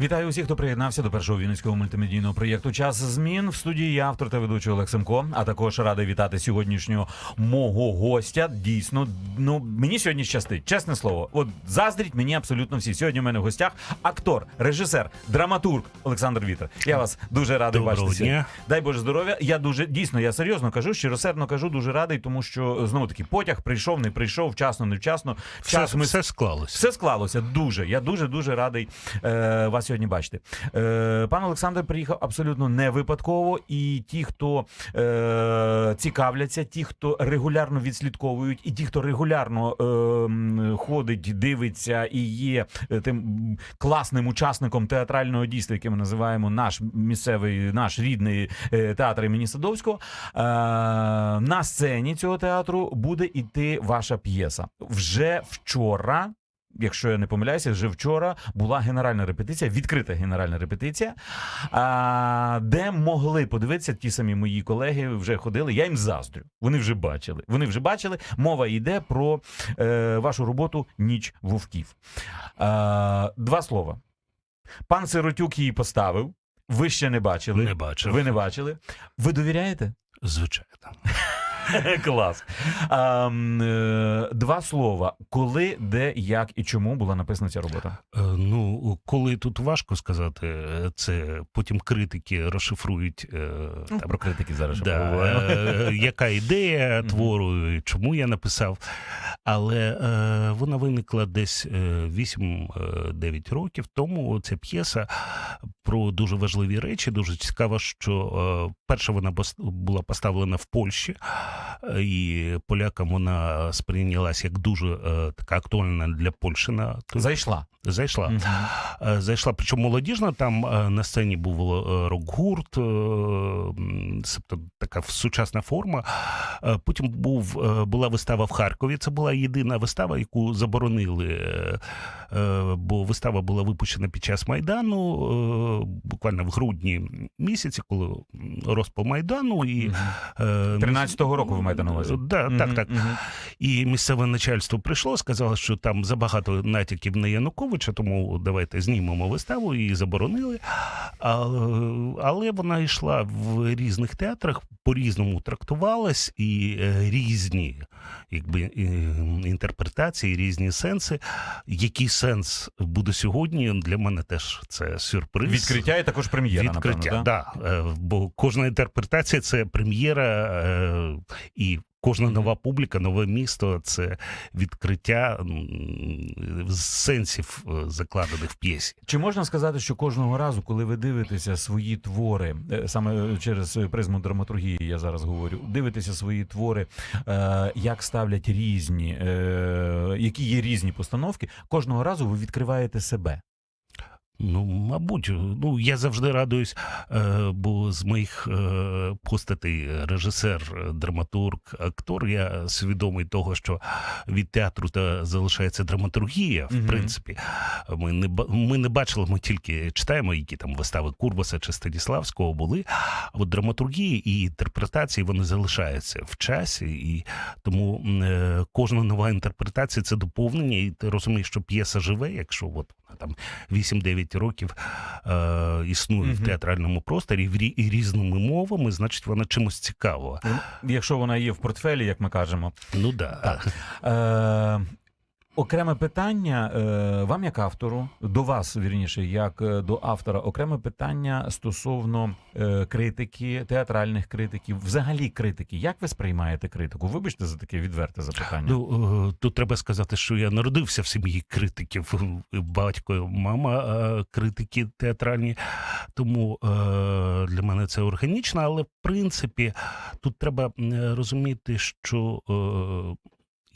Вітаю усіх, хто приєднався до першого вінницького мультимедійного проєкту Час змін в студії я, автор та ведучий Олег Семко. А також радий вітати сьогоднішнього мого гостя. Дійсно, ну мені сьогодні щастить. Чесне слово, от заздріть мені абсолютно всі. Сьогодні у мене в гостях актор, режисер, драматург Олександр Вітер. Я вас дуже радий Доброго бачити. дня. Дай Боже здоров'я. Я дуже дійсно, я серйозно кажу, щиросердно кажу, дуже радий, тому що знову таки потяг прийшов, не прийшов, вчасно, невчасно. Все, Час ми все склалось. все склалося дуже. Я дуже дуже радий е, вас сьогодні бачити. Е, пан Олександр приїхав абсолютно не випадково, і ті, хто е, цікавляться, ті, хто регулярно відслідковують, і ті, хто регулярно е, ходить, дивиться і є е, тим класним учасником театрального дійства, яке ми називаємо наш місцевий, наш рідний е, театр імені Садовського. Е, на сцені цього театру буде іти ваша п'єса. Вже вчора якщо я не помиляюся, вже вчора була генеральна репетиція, відкрита генеральна репетиція, де могли подивитися ті самі мої колеги, вже ходили. Я їм заздрю. Вони вже бачили. Вони вже бачили. Мова йде про е, вашу роботу Ніч вовків. А, два слова. Пан Сиротюк її поставив. Ви ще не бачили. Не бачив. Ви не бачили. Ви довіряєте? Звичайно. Клас. А, е, два слова. Коли, де, як і чому була написана ця робота? Е, Ну, коли тут важко сказати, це потім критики розшифрують. е, Ну, Там, про критики зараз да, яка ідея твору, чому я написав. Але вона виникла десь е, 8-9 років тому. Ця п'єса про дуже важливі речі. Дуже цікаво, що е, перша вона була поставлена в Польщі, і полякам вона сприйнялась як дуже е, така актуальна для Польщі. На Зайшла. Зайшла. Е, Зайшла, причому молодіжна, там е, на сцені був е, рок-гурт, тобто така сучасна форма. Потім був, була вистава в Харкові. Це була єдина вистава, яку заборонили, бо вистава була випущена під час Майдану, буквально в грудні місяці, коли розпал Майдану. І, Мгм. е, 13-го року ви маєте на увазі? Да, так, Мгм, так. мгм. І місцеве начальство прийшло, сказало, що там забагато натяків на Януковича, тому давайте знімемо виставу і заборонили. Але, але вона йшла в різних театрах, по-різному трактувалась, і е, різні якби, е, інтерпретації, різні сенси. Який сенс буде сьогодні? Для мене теж це сюрприз. Відкриття і також прем'єра, Відкриття, напевно, да? да. Е, Бо кожна інтерпретація це прем'єра, і кожна нова публіка, нове місто це відкриття сенсів, е, закладених в п'єсі. Чи можна сказати, що кожного разу, коли ви дивитеся свої твори, е, саме через призму драматургії, я зараз говорю, дивитеся свої твори, е, як ставлять різні, е, які є різні постановки, кожного разу ви відкриваєте себе. Ну, мабуть, ну я завжди радуюсь, е, бо з моїх е, постатей режисер, драматург, актор, я свідомий того, що від театру та залишається драматургія. В Мгм. принципі, ми не ми не бачили, ми тільки читаємо, які там вистави Курбаса чи Станіславського були. А от драматургії і інтерпретації вони залишаються в часі, і тому е, кожна нова інтерпретація це доповнення, і ти розумієш, що п'єса живе, якщо от вона там 8-9 років е, існує Мгм. в театральному просторі в рі- і різними мовами, значить вона чимось цікава. Якщо вона є в портфелі, як ми кажемо. Ну да. Е, окреме питання е, вам, як автору, до вас, вірніше, як е, до автора, окреме питання стосовно е, критики, театральних критиків, взагалі критики. Як ви сприймаєте критику? Вибачте за таке відверте запитання. Ну, тут треба сказати, що я народився в сім'ї критиків, батько, мама критики театральні, тому для мене це органічно, але в принципі тут треба розуміти, що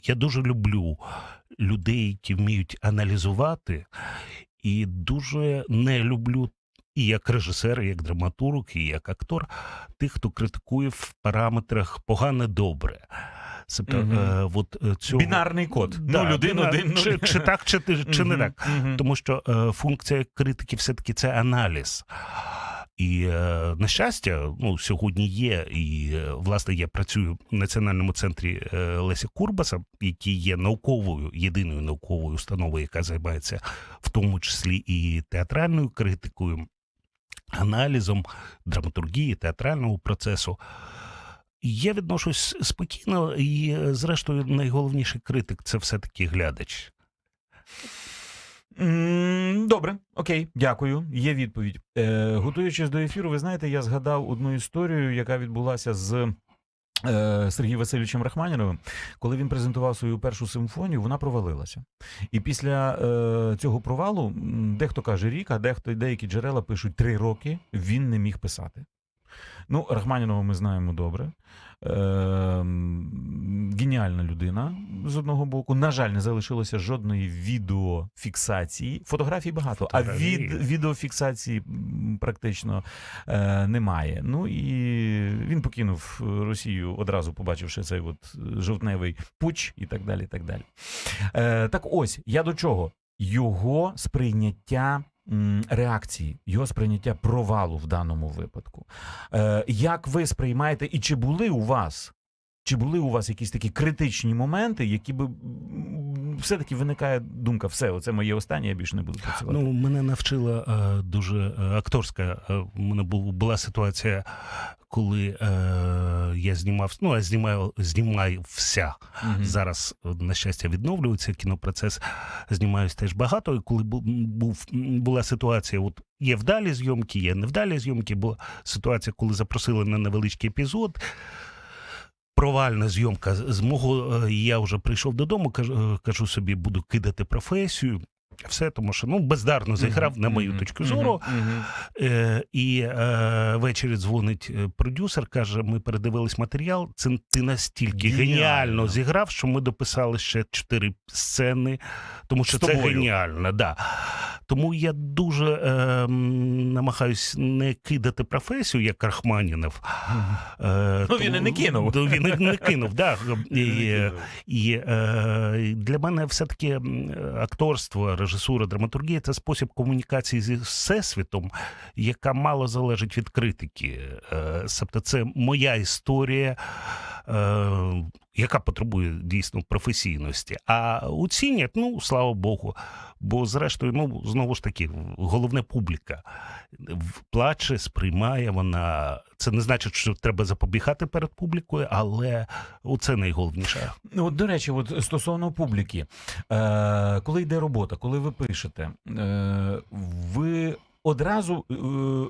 я дуже люблю людей, які вміють аналізувати, і дуже не люблю. І як режисер, і як драматург, і як актор, тих, хто критикує в параметрах погане добре. Тобто, Мгм. е, от, е, цього... Бінарний код. Да, ну, один, бінар- один, ну, чи, чи так, чи, чи не так. мгм. Тому що е, функція критики все-таки це аналіз. І е, на щастя, ну сьогодні є. І е, власне я працюю в національному центрі е, Леся Курбаса, який є науковою, єдиною науковою установою, яка займається в тому числі і театральною критикою, аналізом драматургії, театрального процесу. Я відношусь спокійно, і зрештою, найголовніший критик це все-таки глядач. Добре, окей, дякую. Є відповідь. Е, готуючись до ефіру, ви знаєте, я згадав одну історію, яка відбулася з. е, Сергієм Васильовичем Рахманіновим, коли він презентував свою першу симфонію, вона провалилася. І після е, цього провалу дехто каже рік, а дехто деякі джерела пишуть три роки. Він не міг писати. Ну, Рахманінова ми знаємо добре. Е, геніальна людина з одного боку. На жаль, не залишилося жодної відеофіксації. Фотографій багато, а від відеофіксації практично е, немає. Ну і він покинув Росію одразу, побачивши цей от жовтневий пуч і так далі. Так далі. Е, так ось я до чого? Його сприйняття. Реакції, його сприйняття провалу в даному випадку. Е, як ви сприймаєте, і чи були у вас, чи були у вас якісь такі критичні моменти, які би все-таки виникає думка, все, оце моє останнє, я більше не буду працювати. Ну, мене навчила е, дуже е, акторська. Е, у мене був, була ситуація, коли е, я знімав, ну, я знімаю, знімаюся. Мгм. Зараз, е, на щастя, відновлюється кінопроцес. Знімаюсь теж багато. І коли був, була ситуація, от є вдалі зйомки, є невдалі зйомки. Була ситуація, коли запросили на невеличкий епізод. Провальна зйомка з мого е, я вже прийшов додому, кажу, е, кажу собі, буду кидати професію. Все, тому що ну бездарно зіграв, на мою точку зору. Е, і е, ввечері дзвонить е, продюсер, каже: ми передивились матеріал. Це ти настільки Геніально. геніально, зіграв, що ми дописали ще чотири сцени, тому що це геніально. Да. Тому я дуже е, намагаюсь не кидати професію, як Рахманінов. Е, Ну, він і не кинув. Ну, Він і не кинув, да. І, і е, для мене все-таки акторство, режисура, драматургія це спосіб комунікації зі всесвітом, яка мало залежить від критики. Тобто це моя історія. Е, яка потребує дійсно професійності, а оцінять, ну слава Богу. Бо, зрештою, ну знову ж таки, головне публіка плаче, сприймає вона. Це не значить, що треба запобігати перед публікою, але оце найголовніше. Ну, от, до речі, от стосовно публіки, е, коли йде робота, коли ви пишете, е, ви одразу е,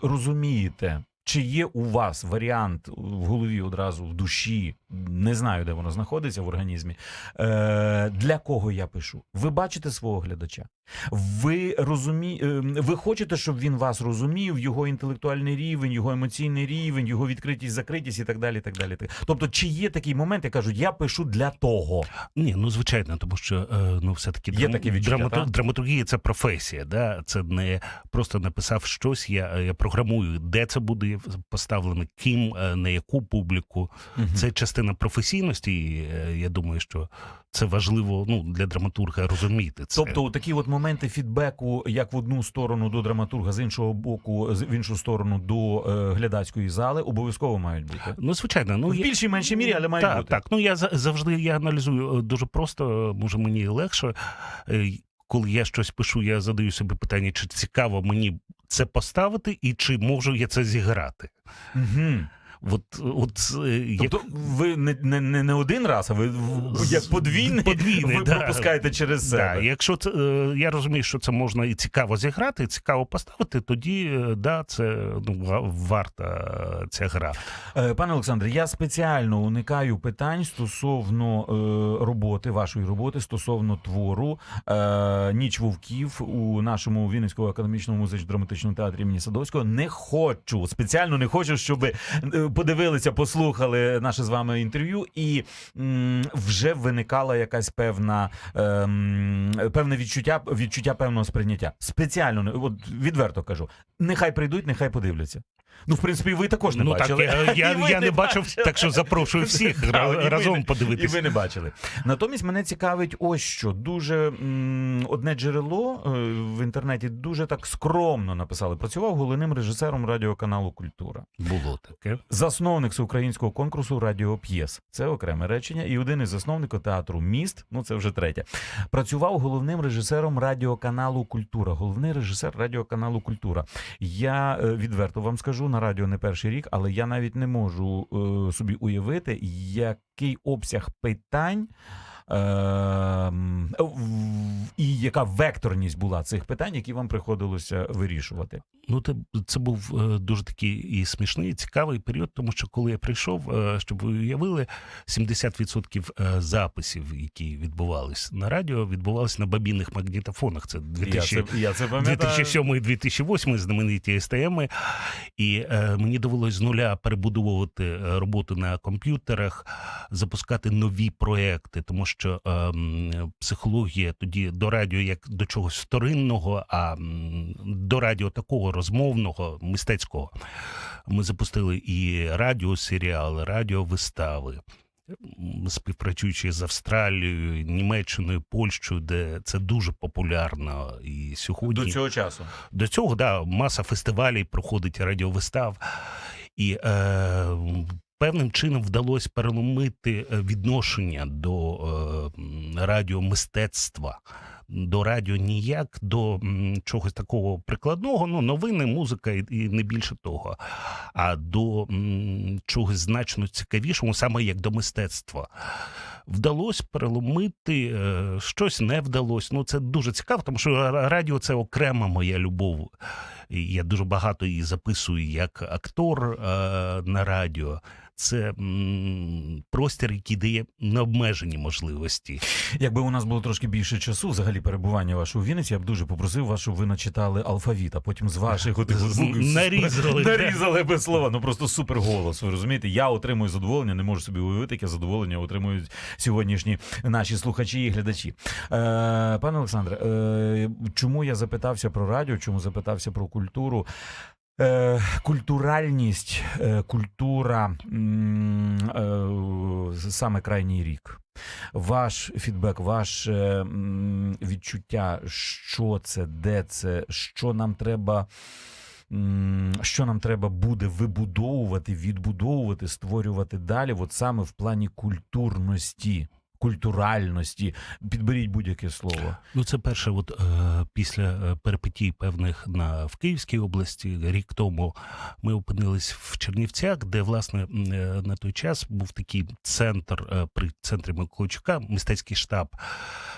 розумієте, чи є у вас варіант в голові одразу в душі, не знаю, де воно знаходиться в організмі. Е, для кого я пишу? Ви бачите свого глядача? Ви розумі... е, ви хочете, щоб він вас розумів, його інтелектуальний рівень, його емоційний рівень, його відкритість, закритість і так далі. І так далі. Тобто, чи є такий момент, я кажу, я пишу для того. Ні, ну звичайно, тому що е, ну все-таки Є таке відчуття, так? драматургія це професія. Да? Це не просто написав щось. Я, я програмую, де це буде поставлено, ким, е, на яку публіку. Це частина професійності. І е, я думаю, що це важливо ну, для драматурга розуміти це. Тобто такі от моменти фідбеку, як в одну сторону до драматурга, з іншого боку, в іншу сторону до е, глядацької зали, обов'язково мають бути. ну звичайно, ну в більшій меншій мірі, але мають так, бути. Так, ну я завжди я аналізую е, дуже просто, може мені легше. Коли я щось пишу, я задаю собі питання, чи цікаво мені це поставити, і чи можу я це зіграти. Угу. От, от, е, як- Тобто ви не, не, не, не один раз, а ви як подвійний, подвійний, ви да. пропускаєте через Да, якщо це, е, я розумію, що це можна і цікаво зіграти, і цікаво поставити, тоді е, да, це ну, варта ця гра. Пане Олександре, я спеціально уникаю питань стосовно роботи, вашої роботи, стосовно твору Ніч вовків у нашому Вінницькому академічному музично-драматичному театрі імені Садовського. Не хочу, спеціально не хочу, щоб подивилися, послухали наше з вами інтерв'ю, і м, вже виникала якась певна ем, певне відчуття, відчуття певного сприйняття. Спеціально, от відверто кажу. Нехай прийдуть, нехай подивляться. Ну, в принципі, ви також не ну так я, я, я не бачив, бачили. так що запрошую всіх і ви разом не- І подивитися. ви не бачили. Натомість мене цікавить ось що. Дуже м, одне джерело е, в інтернеті дуже так скромно написали. Працював головним режисером радіоканалу Культура. Було таке. Засновник всеукраїнського конкурсу Радіоп'єс. Це окреме речення. І один із засновників театру Міст. Ну це вже третє. Працював головним режисером радіоканалу Культура. Головний режисер радіоканалу Культура. Я е, відверто вам скажу на радіо не перший рік, але я навіть не можу е, собі уявити, який обсяг питань. Ем, І яка векторність була цих питань, які вам приходилося вирішувати? Ну, це, це був е, дуже такий і смішний, і цікавий період, тому що коли я прийшов, е, щоб ви уявили, 70% е, записів, які відбувались на радіо, відбувалися на бабінних магнітофонах. Це 2000, Я це, я це пам'ятаю. 2007 і 2008 знамениті СТМ. І е, мені довелось з нуля перебудовувати роботу на комп'ютерах, запускати нові проекти, тому що е, м, психологія тоді до радіо як до чогось вторинного, а до радіо такого розмовного, мистецького. Ми запустили і радіосеріали, радіовистави. Співпрацюючи з Австралією, Німеччиною, Польщею, де це дуже популярно і сьогодні До цього часу. до цього да, маса фестивалів проходить радіовистав, і е, певним чином вдалося переломити е, відношення до е, радіомистецтва. До радіо ніяк, до чогось такого прикладного, ну новини, музика і, і не більше того, а до м, чогось значно цікавішого, саме як до мистецтва. Вдалося переломити, е, щось не вдалося. Ну це дуже цікаво, тому що радіо це окрема моя любов. Я дуже багато її записую як актор е, на радіо. Це простір, який дає необмежені можливості. Якби у нас було трошки більше часу, взагалі перебування вашого у Вінниці, я б дуже попросив вас, щоб ви начитали алфавіт, а потім з ваших отих нарізали, нарізали без слова. Ну просто супер голос. Ви розумієте? Я отримую задоволення, не можу собі уявити, яке задоволення отримують сьогоднішні наші слухачі і глядачі. Е, пане Олександре, е, чому я запитався про радіо? Чому запитався про культуру? Е, культуральність, е, культура е, саме крайній рік. Ваш фідбек, ваше відчуття, що це, де це, що нам треба. Що нам треба буде вибудовувати, відбудовувати, створювати далі, от саме в плані культурності, культуральності. Підберіть будь-яке слово. Ну, це перше, от е, після е, перипетій певних на в Київській області рік тому ми опинились в Чернівцях, де власне е, на той час був такий центр е, при центрі Миколайчука, мистецький штаб.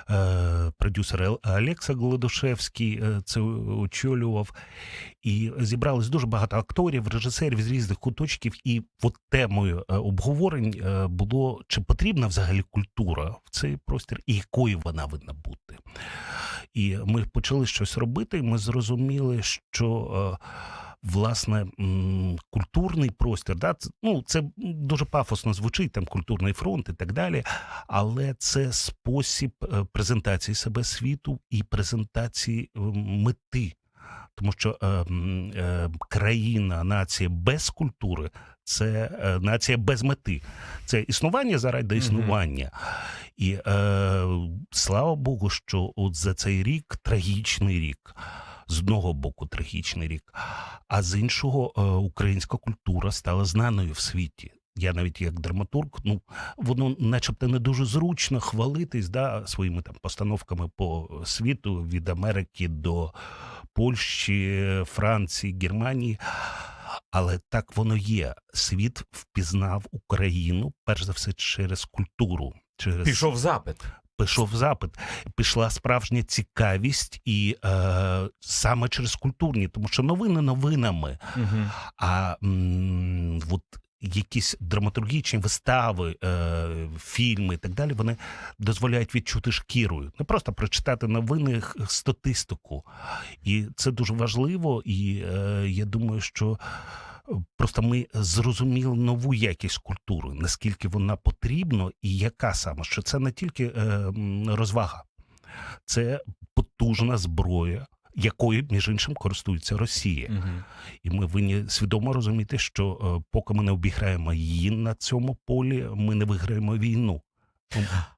Е, продюсер Олекса Голодушевський це очолював. І зібралось дуже багато акторів, режисерів з різних куточків. І от темою обговорень було чи потрібна взагалі культура в цей простір, і якою вона повинна бути. І ми почали щось робити, і ми зрозуміли, що. е, Власне, культурний простір, да, ну, це дуже пафосно звучить, там культурний фронт і так далі. Але це спосіб е, презентації себе світу і презентації е, мети. Тому що е, е, країна, нація без культури це е, нація без мети. Це існування заради існування. І е, слава Богу, що от за цей рік трагічний рік. З одного боку трагічний рік, а з іншого е, українська культура стала знаною в світі. Я навіть як драматург, ну воно, начебто, не дуже зручно хвалитись да, своїми там постановками по світу від Америки до Польщі, Франції, Германії. Але так воно є. Світ впізнав Україну перш за все через культуру. Через Пішов запит. пішов запит, пішла справжня цікавість, і е, саме через культурні, тому що новини новинами, Угу. а м, от якісь драматургічні вистави, е, фільми і так далі, вони дозволяють відчути шкірою, не просто прочитати новини статистику. І це дуже важливо. І е, я думаю, що Просто ми зрозуміли нову якість культури, наскільки вона потрібна і яка саме, що це не тільки е, розвага, це потужна зброя, якою, між іншим, користується Росія. Мгм. І ми повинні свідомо розуміти, що е, поки ми не обіграємо її на цьому полі, ми не виграємо війну.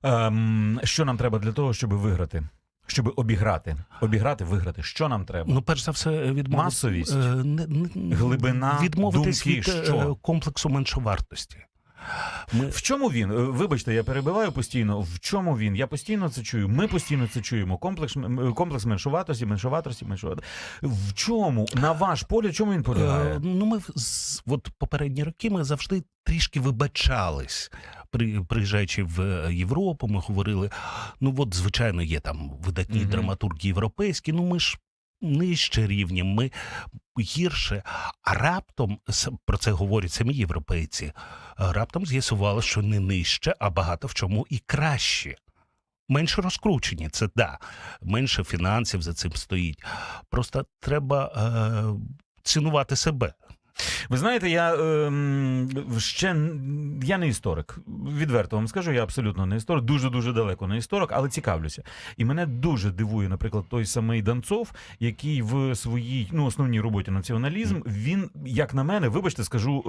Ем, що нам треба для того, щоб виграти? Щоб обіграти, обіграти, виграти. Що нам треба? Ну, перш за все, відмовити Масовість? е, не- не- Глибина, відмовитись думки, від е, що? комплексу меншовартості. Ми В чому він? Е, Вибачте, я перебиваю постійно. В чому він? Я постійно це чую. Ми постійно це чуємо. Комплекс м- комплекс меншоватості, меншоватості, меншоватості. В чому на ваш в чому він Е, полягає? Ну, ми в- от попередні роки ми завжди трішки вибачались. При, приїжджаючи в е, Європу, ми говорили: ну от, звичайно, є там видатні Мгм. драматурги європейські, ну ми ж нижче рівні, ми гірше. А раптом про це говорять самі європейці. Раптом з'ясувало, що не нижче, а багато в чому і краще. Менше розкручені, це да. Менше фінансів за цим стоїть. Просто треба е, цінувати себе. Ви знаєте, я ем, ще я не історик. Відверто вам скажу, я абсолютно не історик, дуже дуже далеко не історик, але цікавлюся. І мене дуже дивує, наприклад, той самий Данцов, який в своїй ну основній роботі націоналізм, він, як на мене, вибачте, скажу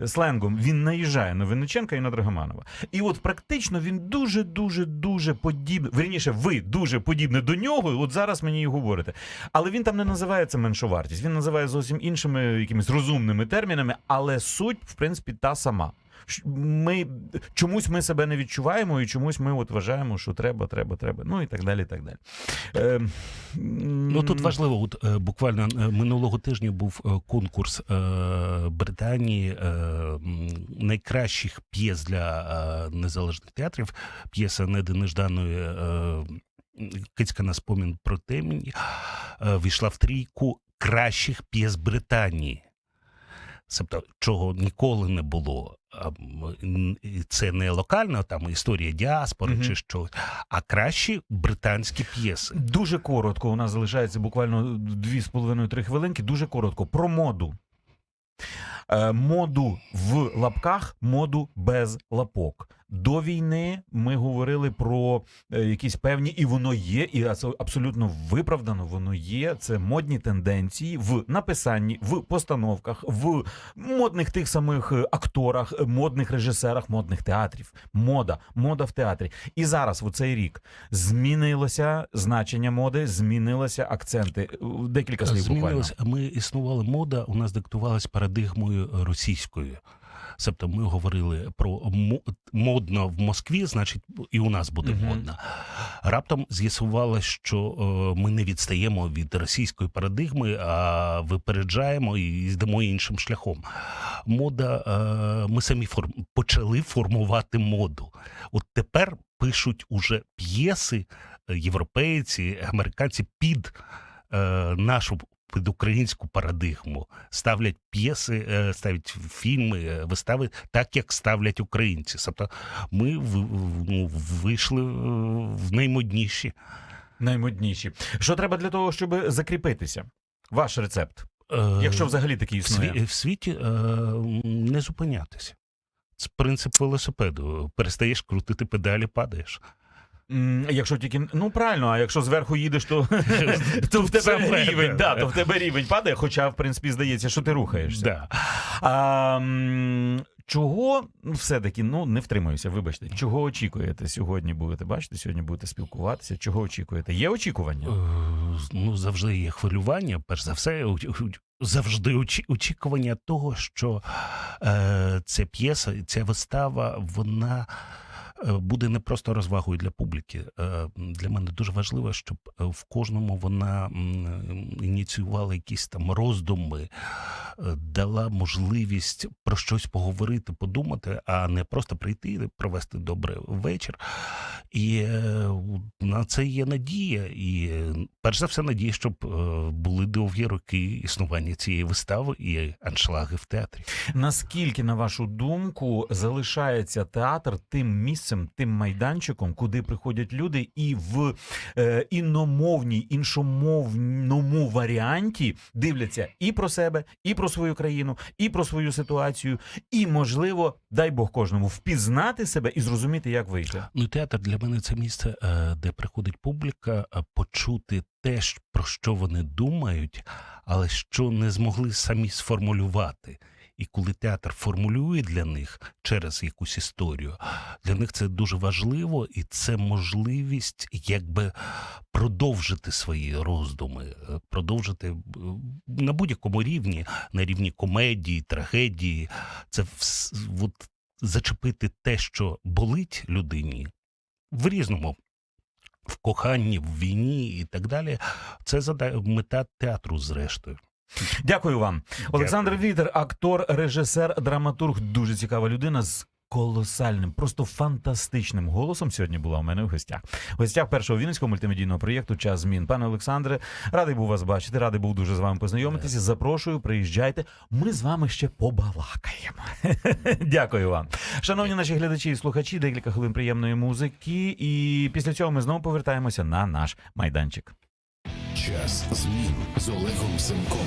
е, сленгом, він наїжджає на Винниченка і на Драгоманова. І от практично він дуже дуже дуже подібний. Верніше, ви дуже подібне до нього. От зараз мені і говорите. Але він там не називає це меншовартість. Він називає зовсім іншими якимись розумними термінами, але суть, в принципі, та сама. Ми чомусь ми себе не відчуваємо, і чомусь ми от вважаємо, що треба, треба, треба. Ну і так далі. і так далі. Е, Ну тут важливо, от е, буквально е, минулого тижня був е, конкурс е, Британії е, найкращих п'єс для е, незалежних театрів. П'єса Неди Нежданої е, Кицька на спомін про темінь війшла в трійку кращих п'єс Британії. Тобто, чого ніколи не було. Це не локальна там історія діаспори Мгм. чи щось, а кращі британські п'єси. Дуже коротко. У нас залишається буквально дві з половиною три хвилинки. Дуже коротко. Про моду. Е, моду в лапках, моду без лапок. До війни ми говорили про е, якісь певні, і воно є, і абсолютно виправдано. Воно є. Це модні тенденції в написанні, в постановках, в модних тих самих е, акторах, е, модних режисерах, модних театрів. Мода, мода в театрі. І зараз, в цей рік, змінилося значення моди, змінилися акценти. Декілька слів буквально. Ми існували мода, у нас диктувалась парадигмою російською. Тобто ми говорили про модно в Москві, значить, і у нас буде Мгм. модно. Раптом з'ясувалося, що е, ми не відстаємо від російської парадигми, а випереджаємо і йдемо іншим шляхом. Мода, е, ми самі форм, почали формувати моду. От тепер пишуть уже п'єси е, європейці, американці під нашу під українську парадигму, ставлять п'єси, е, ставлять фільми, е, вистави так, як ставлять українці. Тобто ми ну, вийшли е, в наймодніші. Наймодніші. Що треба для того, щоб закріпитися? Ваш рецепт, якщо взагалі такий в, існує. в світі не зупинятися. Це принцип велосипеду. Перестаєш крутити педалі, падаєш. Якщо тільки ну правильно, а якщо зверху їдеш, то, то в тебе рівень, да. то в тебе рівень падає, хоча в принципі здається, що ти рухаєшся. Да. А, чого ну, все-таки ну не втримаюся, вибачте. Чого очікуєте сьогодні? Будете бачите, сьогодні будете спілкуватися. Чого очікуєте? Є очікування? Е, Ну, завжди є хвилювання. Перш за все, завжди очікування того, що е, ця п'єса, ця вистава, вона буде не просто розвагою для публіки. Е, Для мене дуже важливо, щоб е, в кожному вона ініціювала якісь там роздуми, е, дала можливість про щось поговорити, подумати, а не просто прийти, провести добрий вечір. І е, на це є надія. І е, перш за все, надія, щоб е, були довгі роки існування цієї вистави і аншлаги в театрі. Наскільки, на вашу думку, залишається театр тим місцем, тим майданчиком, куди приходять люди, і в е, іномовній, іншомовному варіанті дивляться і про себе, і про свою країну, і про свою ситуацію, і можливо, дай Бог кожному впізнати себе і зрозуміти, як вийти. Ну, театр для мене це місце, е, де приходить публіка, почути те, про що вони думають, але що не змогли самі сформулювати. І коли театр формулює для них через якусь історію, для них це дуже важливо, і це можливість якби продовжити свої роздуми, е, продовжити е, на будь-якому рівні, на рівні комедії, трагедії. Це от, зачепити те, що болить людині в різному. В коханні, в війні і так далі. Це мета театру, зрештою. Дякую вам, Олександр Вітер, актор, режисер, драматург, дуже цікава людина з. Колосальним, просто фантастичним голосом сьогодні була у мене в гостях. В гостях першого вінницького мультимедійного проєкту Час змін. Пане Олександре, радий був вас бачити, радий був дуже з вами познайомитися. Запрошую, приїжджайте. Ми з вами ще побалакаємо. Дякую вам. Шановні наші глядачі і слухачі, декілька хвилин приємної музики. І після цього ми знову повертаємося на наш майданчик. Час змін з Олегом Семком.